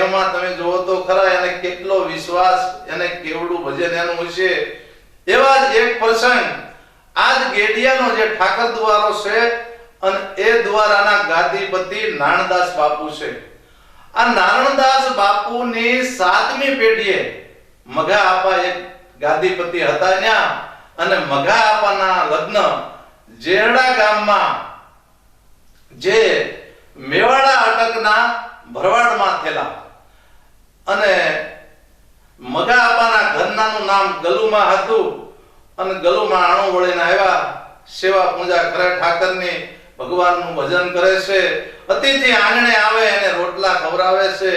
આ તમે જુઓ તો ખરા એને કેટલો વિશ્વાસ એને કેવડું ભજન એનું હશે એવા જ એક પ્રસંગ આજ ગેડિયાનો જે ઠાકર દ્વારો છે અને એ દ્વારાના ગાદીપતિ નાણદાસ બાપુ છે. આ નારણદાસ બાપુની સાતમી પેઢીએ મઘા આપા એક ગાદીપતિ હતા ત્યાં અને મઘા આપાના લગ્ન જેરડા ગામમાં જે મેવાડા અટકના ભરવાડમાં થયેલા. અને મગા આપાના ઘરનાનું નામ ગલુમાં હતું અને ગલુમાં આણો વળીને આવ્યા. સેવા પૂજા કરે ઠાકરની, ભગવાનનું ભજન કરે છે. અતિથિ આંગણે આવે એને રોટલા ખવરાવે છે.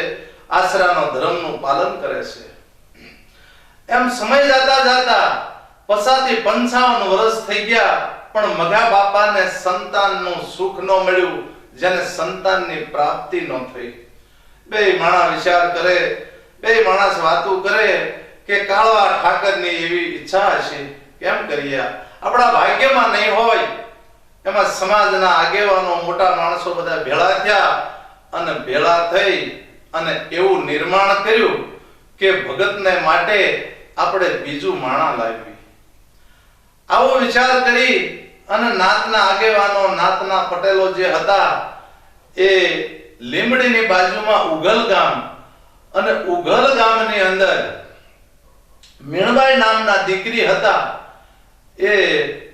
આશરાનો ધર્મનું પાલન કરે છે. એમ સમય જતા જતા પસાથી પંચાવન વર્ષ થઈ ગયા, પણ મગા બાપાને સંતાનનું સુખ ન મળ્યું, જેને સંતાનની પ્રાપ્તિ ન થઈ. બે માણસ વિચાર કરે, બે માણસ વાતો કરે કે કાળવા ઠાકરની એવી ઈચ્છા હશે. કેમ કરીએ? આપણા ભાગ્યમાં નહીં હોય. એમાં સમાજના આગેવાનો મોટા માણસો બધા ભેળા થયા અને ભેળા થઈ અને એવું નિર્માણ કર્યું કે ભગતને માટે આપણે બીજું માણા લાવી આવો વિચાર કરી અને નાતના આગેવાનો, નાતના પટેલો જે હતા, એ લીમડીની બાજુમાં ઉગલ ગામ અને ઉગલ ગામની અંદર મીણબાઈ નામના દીકરી હતા. એ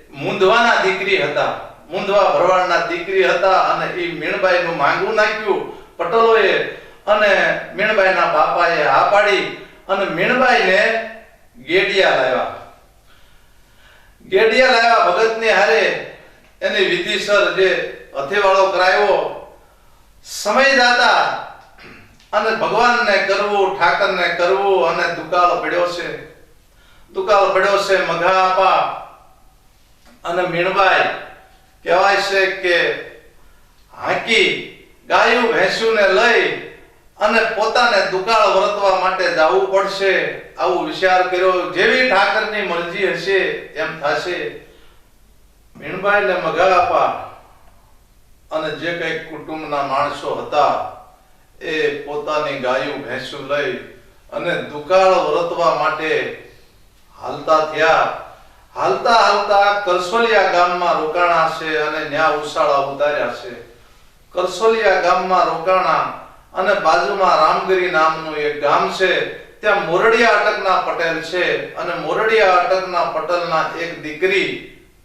મુંદવાના દીકરી હતા. મુંદવા ભરવાડના દીકરી હતા અને એ મીણબાઈનું માંગું નાખ્યું પટલોએ અને મીણબાઈના બાપાએ હા પાડી અને મીણબાઈને ગેડિયા લાવ્યા. ગેડિયા લાવ્યા ભગતની હારે એની વિધિસર જે હથેવાળો કરાયો સમય જાતા અને ભગવાનને કરવું, ઠાકરને કરવું અને દુકાળ પડ્યો છે. દુકાળ પડ્યો છે મઘા આપા અને મીણબાઈ કહેવાય છે કે હાકી, ગાયું, ભેંસુને લઈ અને પોતાને દુકાળ વર્તવા માટે જવું પડશે. આવું વિચાર કર્યો. જેવી ઠાકરની મરજી હશે, એમ થશે. મીણબાઈ ને મઘા આપા અને જે કઈ કુટુંબના માણસો હતા, એ પોતાની ગાયું, ભેંસું લઈ અને દુકાળ વરતવા માટે હાલતા થયા. હાલતા હાલતા કરસોલિયા ગામમાં રોકાણા છે અને ન્યા ઉસાળા ઉતાર્યા છે. કરસોલિયા ગામમાં રોકાણા અને બાજુમાં રામગીરી નામનું એક ગામ છે, ત્યાં મોરડિયા અટકના પટેલ છે અને મોરડિયા અટકના પટેલના એક દીકરી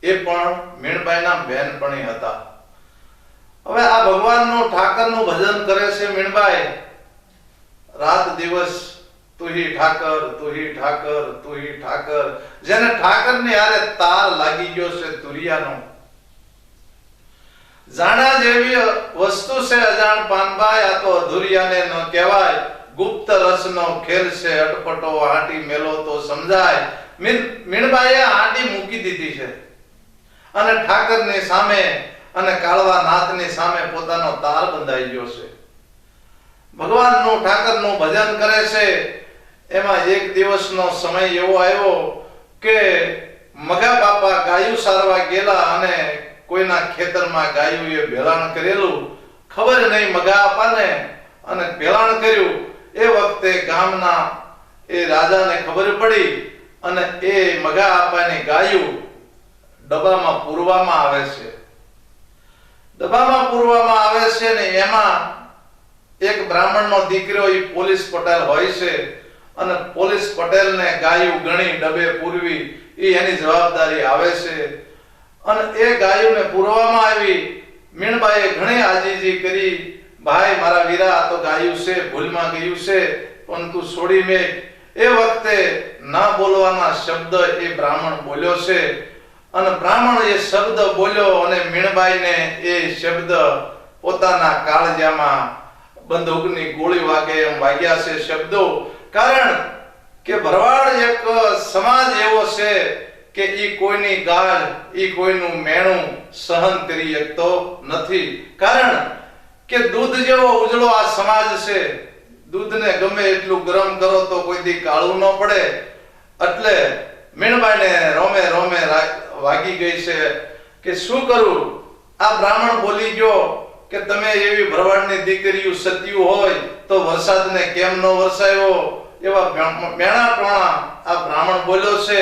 એ પણ મીણબાઈના બહેનપણી હતા. હવે આ ભગવાનનું ઠાકરનું ભજન કરે છે મીણબાઈ. રાત દિવસ તુહી ઠાકર તુહી ઠાકર તુહી ઠાકર. જેને ઠાકરની આરે તાર લાગી ગયો છે તુરિયાનો. જાણા જેવી વસ્તુ છે અજાણ પાનબાઈ, આ તો અધુરિયાને ન કહેવાય. ગુપ્ત રસનો ખેલ છે, અટપટો આંટી મેલો તો સમજાય. મીણબાઈએ આંટી મૂકી દીધી છે. અને ઠાકરની સામે અને કાળવા નાથની સામે પોતાનો તાલ બંધાઈ ગયો છે. ભગવાનનું ઠાકરનું ભજન કરે છે. એમાં એક દિવસનો સમય એવો આવ્યો કે મગા બાપા ગાયું સારવા ગયેલા અને કોઈના ખેતરમાં ગાયું એ ભેળાણ કરેલું. ખબર નહીં મગા બાપાને. અને ભેળાણ કર્યું. એ વખતે ગામના એ રાજાને ખબર પડી અને એ મગા બાપાની ગાયું ડબ્બામાં પૂરવામાં આવે છે. ડબ્બામાં પૂરવામાં આવે છે ને એમાં એક બ્રાહ્મણનો દીકરો એ પોલીસ પટેલ હોય છે અને પોલીસ પટેલને ગાયું ગણી ડબે પૂરવી એ એની જવાબદારી આવે છે. અને એ ગાયુંને પૂરવામાં આવી મીણબાઈએ ઘણી આજીજી કરી, ભાઈ, મારા વીરા તો ગાયું છે, ભૂલમાં ગયું છે, પણ તું છોડી મેં. એ વખતે ના બોલવાના શબ્દ એ બ્રાહ્મણ બોલ્યો છે. અને બ્રાહ્મણ એ શબ્દ બોલ્યો અને મીણબાઈને એ શબ્દ પોતાના કાળજામાં બંદૂકની ગોળી વાગે એમ વાગ્યા છે શબ્દો. કારણ કે ભરવાડ એક સમાજ એવો છે કે ઈ કોઈની ગાળ ઈ કોઈનું મેણું સહન કરી શકતો નથી. કારણ કે દૂધ જેવો ઉજળો આ સમાજ છે. દૂધને ગમે એટલું ગરમ કરો તો કોઈ દી કાળું ન પડે. એટલે મીણબાઈને રોમે રોમે વાગી ગઈ છે કે શું કરું? આ બ્રાહ્મણ બોલી ગયો કે તમે એવી ભરવાડની દીકરીઓ સત્યું હોય તો વરસાદને કેમ ન વરસાયો? એવા મેણા ટોણા આ બ્રાહ્મણ બોલ્યો છે.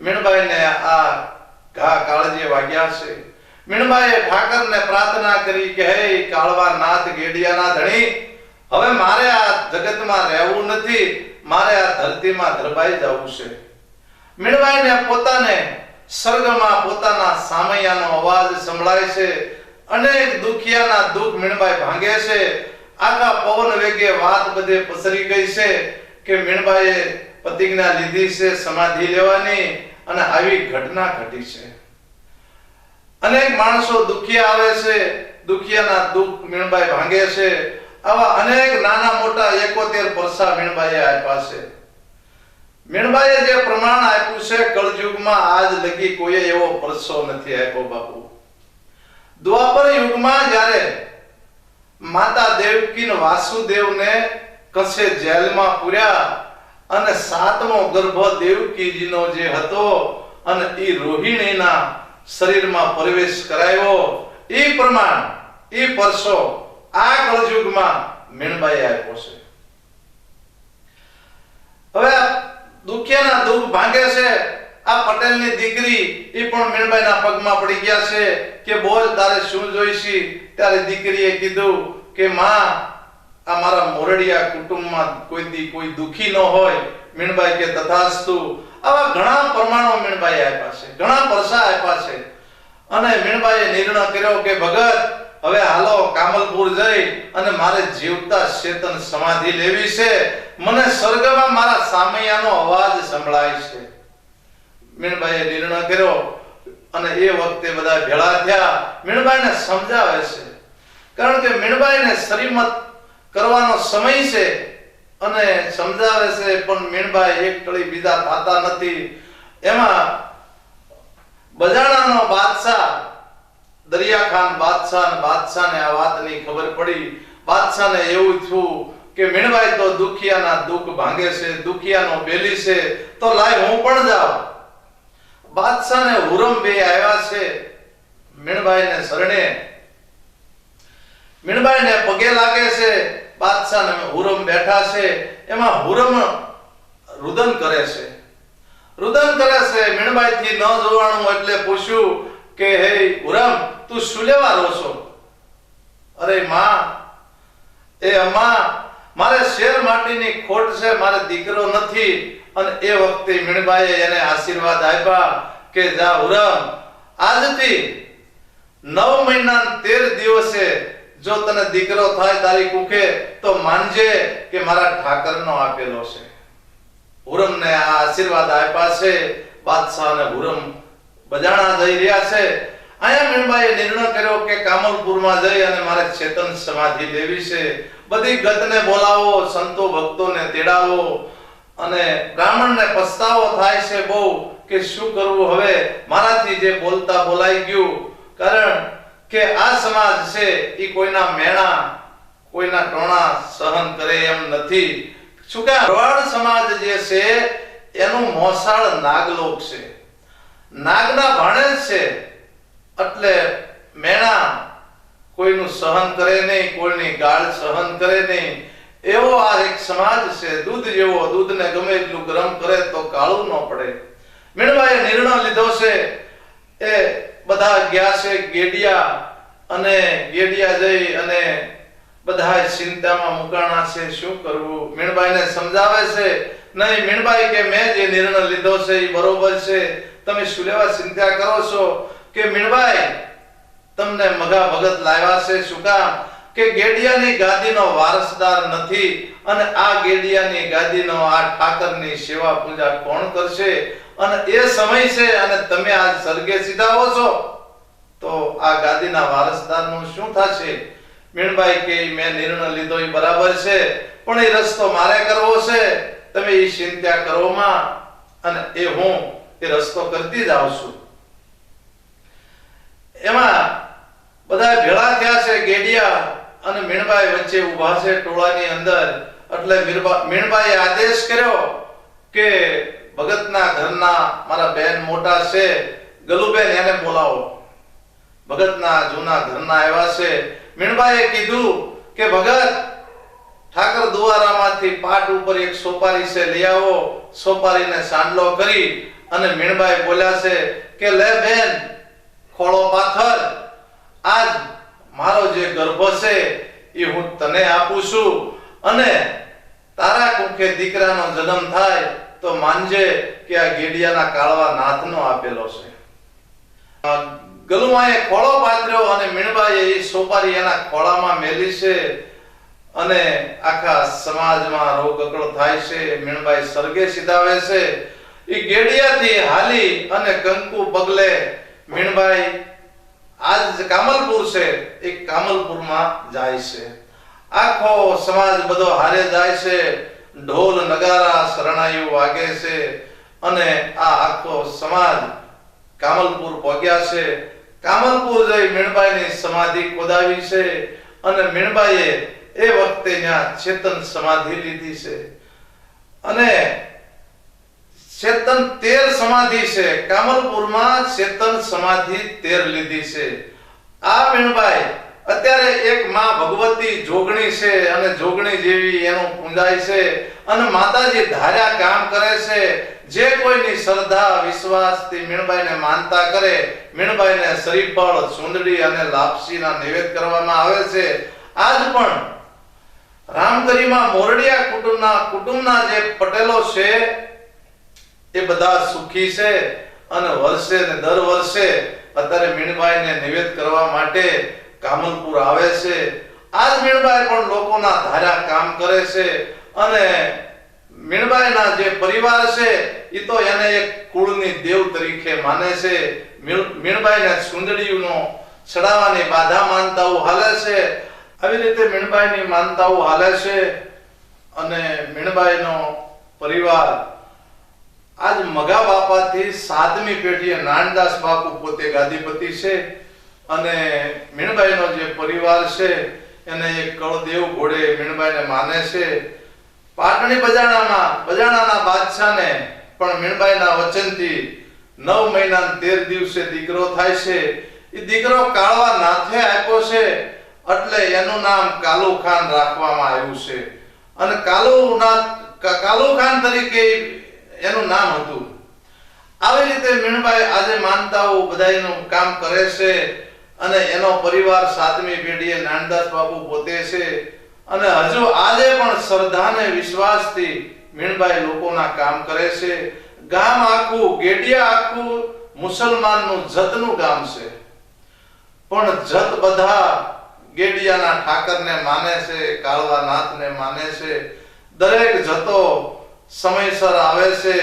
મીણબાઈને આ ઘા કાળજે વાગ્યા છે. મીણબાઈએ ઠાકરને પ્રાર્થના કરી કે, હે કાળવા નાથ ગેડિયાના ધણી, હવે મારે આ જગતમાં રહેવું નથી. મારે આ ધરતીમાં ધરબાઈ જવું છે. મીણબાઈને પોતાને સ્વર્ગમાં પોતાના સામૈયાનો અવાજ સંભળાય છે. અનેક દુખિયાના દુઃખ મીણબાઈ ભાંગે છે. આખા પવન વેગે વાત બધે પસરી ગઈ છે કે મીણબાઈએ પ્રતિજ્ઞા લીધી છે, સમાધિ લેવાની અને આવી ઘટના ઘટી છે. અનેક માણસો દુખિયા આવે છે, દુખિયાના દુઃખ મીણબાઈ ભાંગે છે. આવા અનેક નાના મોટા એકોતેર પરસા મીણબાઈએ આપ્યા છે. મીણબાઈએ જે પ્રમાણ આપ્યું છે કળયુગમાં આજ લગી કોઈએ એવો પરસો નથી આપ્યો બાપુ. દ્વાપર યુગમાં જ્યારે માતા દેવકી વાસુદેવને કસે જેલમાં પૂર્યા અને સાતમો ગર્ભ દેવકીજીનો જે હતો અને એ રોહિણીના શરીરમાં પ્રવેશ કરાયો એ પ્રમાણ એ પરસો આ કળયુગમાં મીણબાઈ આપ્યો છે. હવે દુખિયાના દુઃખ ભાંગે છે. આ પટેલની દીકરી એ પણ મીણબાઈના પગમાં પડી ગયા છે કે બોલ, તારે શું જોઈશી? ત્યારે દીકરીએ કીધું કે, માં, આ મારા મોરડિયા કુટુંબમાં કોઈ દી કોઈ દુખી ન હોય. મીણબાઈ કે, તથાસ્તુ. આવા ઘણા પ્રમાણો મીણબાઈ આપ્યા છે, ઘણા પરસા આપ્યા છે. અને મીણબાઈએ નિર્ણય કર્યો કે, ભગત, હવે હાલો કામલપુર જઈ અને મારે જીવતા ચેતન સમાધિ લેવી છે. મને સ્વર્ગમાં મારા સામૈયાનો અવાજ સંભળાય છે. મીણબાઈએ નિર્ણય કર્યો અને એ વખતે બધા ભેળા થયા. મીણબાઈને સમજાવે છે. કારણ કે મીણબાઈને શ્રીમત કરવાનો સમય છે અને સમજાવે છે, પણ મીણબાઈ એક કળી બીજા થતા નથી. એમાં બજાણાનો બાદશાહ, દરિયાખાન બાદશાહ બાદશાહને આ વાતની ખબર પડી. બાદશાહને એવું થયું કે મીણભાઈ તો દુખિયાના દુઃખ ભાંગે છે, દુખિયાનો બેલી છે, તો લાય હું પણ જાઉં. બાદશાહને હુરમ બે આવ્યા છે મીણબાઈને શરણે. મીણબાઈને પગે લાગે છે, બાદશાહને હુરમ બેઠા છે, એમાં હુરમ રુદન કરે છે. રુદન કરે છે મીણબાઈ થી ન જોવાનું એટલે પૂછ્યું કે, હે હુરમ, તું શું લેવા રહો છો અરે, માં, એ, અમ્મા મારે શેર માટીની ખોટ છે, મારે દીકરો નથી. અને એ વખતે મીણબાઈએ એને આશીર્વાદ આપ્યા કે જા હુરમ આજથી નવ મહિના તેર દિવસે જો તને દીકરો થાય તારી કુખે, તો માનજે કે મારા ઠાકરનો આપેલો છે. હુરમને આ આશીર્વાદ આપ્યા છે, બાદશાહ અને હુરમ બજાણા જઈ રહ્યા છે. અહીંયા મીણબાઈએ નિર્ણય કર્યો કે કામલપુરમાં જઈ અને મારે ચેતન સમાધિ લેવી છે. બધી ગતને બોલાવો, સંતો ભક્તોને તેડાવો અને બ્રાહ્મણને પસ્તાવો થાય છે બહુ કે શું કરવું હવે? મારાથી જે બોલતા બોલાઈ ગયું. કારણ કે આ સમાજ છે, એ કોઈના મેણા, કોઈના ટોણા સહન કરે એમ નથી. શું કે ભરવાડ સમાજ જે છે, એનું મોસાળ નાગલોક છે. નાગના ભાણે છે, એટલે મેણા કોઈનું સહન કરે નહીં, કોઈની ગાળ સહન કરે નહીં. એવો આ એક સમાજ છે, દૂધ જેવો, દૂધને ગમે એટલું ગરમ કરે તો કાળું ન પડે. મીણબાઈએ નિર્ણય લીધો છે, એ બધા ગયા છે ગેડિયા અને ગેડિયા જઈ અને બધા ચિંતામાં મુકાણા છે, શું કરવું? મીણબાઈને સમજાવે છે, નહીં, મીણબાઈ કે મેં જે નિર્ણય લીધો છે એ બરોબર છે. તમે શું લેવા ચિંતા કરો છો? કે મીણબાઈ તમને મગા ભગત લાવ્યા છે? શું કામ? કે ગેડિયાની ગાદીનો વારસદાર નથી અને આ ગેડિયાની ગાદીનો આ ઠાકરની સેવા પૂજા કોણ કરશે? અને એ સમય છે અને તમે આજ સીધા હો છો? તો આ ગાદીના વારસદારનું શું થશે? મીણબાઈ કે, મેં નિર્ણય લીધો એ બરાબર છે, પણ એ રસ્તો મારે કરવો છે. તમે એ ચિંતા કરોમાં અને એ હું એ રસ્તો કરતી જ આવશું એમાં બધા ભેળા થયા છે ગેડિયા અને મીણબાઈ વચ્ચે ઊભા છે ટોળાની અંદર. એટલે મીણબાઈ આદેશ કર્યો કે ભગતના ઘરના મારા બેન મોટા છે, ગલુબેન એને બોલાવો. ભગતના જૂના ઘરના આવ્યા છે. મીણબાઈએ કીધું કે ભગત, ઠાકર દુવારામાંથી પાટ ઉપર એક સોપારી છે, લઈ આવો. સોપારીને સાંડલો કરી અને મીણબાઈ બોલ્યા છે કે, લે બેન, ખોળો પાથર. આજ મારો જે ગર્ભ છે, એ હું તને આપું છું. અને તારા કુખે દીકરાનો જન્મ થાય, તો માનજે કે આ ગેડિયાના કાળવા નાથનો આપેલો છે. ગલુમાએ ખોળો પાથર્યો અને મીણબાઈએ એ સોપારી એના ખોળામાં મેલી છે. અને આખા સમાજમાં રોગકળો થાય છે, મીણબાઈ સરગે સીધાવે છે. એ ગેડિયાથી હાલી અને કંકુ પગલે મીણબાઈ આજ કામલપુર છે, એ કામલપુરમાં જાય છે. આખો સમાજ બધો હારે જાય છે. ઢોલ, નગારા, શરણાઈઓ વાગે છે. અને આ આખો સમાજ કામલપુર પહોંચ્યા છે. કામલપુર જઈ મીણબાઈની સમાધિ ખોદાવી છે. અને મીણબાઈએ એ વખતે ત્યાં ચેતન સમાધિ લીધી છે. અને ચેતન તેર સમાધિ છે. કામલપુરમાં ચેતન સમાધિ તેર લીધી છે. આ મીણબાઈ, અત્યારે એક માં ભગવતી જોગણી છે અને જોગણી જેવી એનું પૂંજાય છે અને માતાજી ધાર્યા કામ કરે છે. જે કોઈની શ્રદ્ધા, વિશ્વાસથી મીણબાઈને માનતા કરે, મીણબાઈને શ્રીફળ, સુંદડી અને લાપસીના નિવેદ કરવામાં આવે છે. આજ પણ રામગરીમાં મોરડિયા કુટુંબના કુટુંબના જે પટેલો છે એ બધા સુખી છે અને વર્ષે ને દર વર્ષે અત્યારે મીણબાઈને નિવેદ કરવા માટે કામલપુર આવે છે. આજ મીણબાઈ પણ લોકોના ધારા કામ કરે છે અને મીણબાઈના જે પરિવાર છે એ તો એને એક કુળની દેવ તરીકે માને છે. મીણ- મીણબાઈને સુંદડીનો ચડાવવાની બાધા માનતાઓ હાલે છે. આવી રીતે મીણબાઈની માનતાઓ હાલે છે અને મીણબાઈનો પરિવાર આજ મગા બાપાથી સાતમી પેઢીએ નાનદાસ બાપુ પોતે ગાદીપતિ છે અને મીણબાઈનો જે પરિવાર છે એને એક કળદેવ ઘોડે મીણબાઈને માને છે. પાટણી બજાણામાં, બજાણાના બાદશાહને પણ મીણબાઈના વચનથી નવ મહિના તેર દિવસે દીકરો થાય છે. એ દીકરો કાળવા નાથે આપ્યો છે એટલે એનું નામ કાલુ ખાન રાખવામાં આવ્યું છે. અને કાલુ નાથ કાલુ ખાન તરીકે એનું નામ હતું. આવી રીતે મીણબાઈ આજે માનતાઓ બધાનું કામ કરે છે અને એનો પરિવાર સાતમી પેઢીએ નાનદાસ બાપુ પોતે છે અને હજુ આજે પણ શ્રદ્ધાને વિશ્વાસથી મીણબાઈ લોકોના કામ કરે છે. ગામ આખું, ગેડિયા આખું મુસલમાનનું જતનું ગામ છે. પણ જત બધા ગેડિયાના ઠાકરને માને છે, કાળવાનાથને માને છે. દરેક જતો સમયસર આવે છે,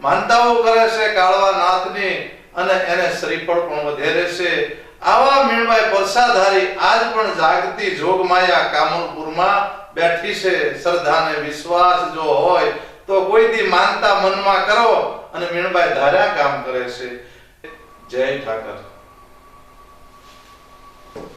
માનતાઓ કરે છે કાળવા નાથની અને એને શ્રીફળ પણ વધેરે છે. આવા મીણભાઈ પરસાધારી આજ પણ જાગતી જોગમાયા કામુરપુરમાં બેઠી છે. શ્રદ્ધાને વિશ્વાસ જો હોય તો કોઈ દી માનતા મનમાં કરો અને મીણબાઈ ધાર્યા કામ કરે છે. જય ઠાકર.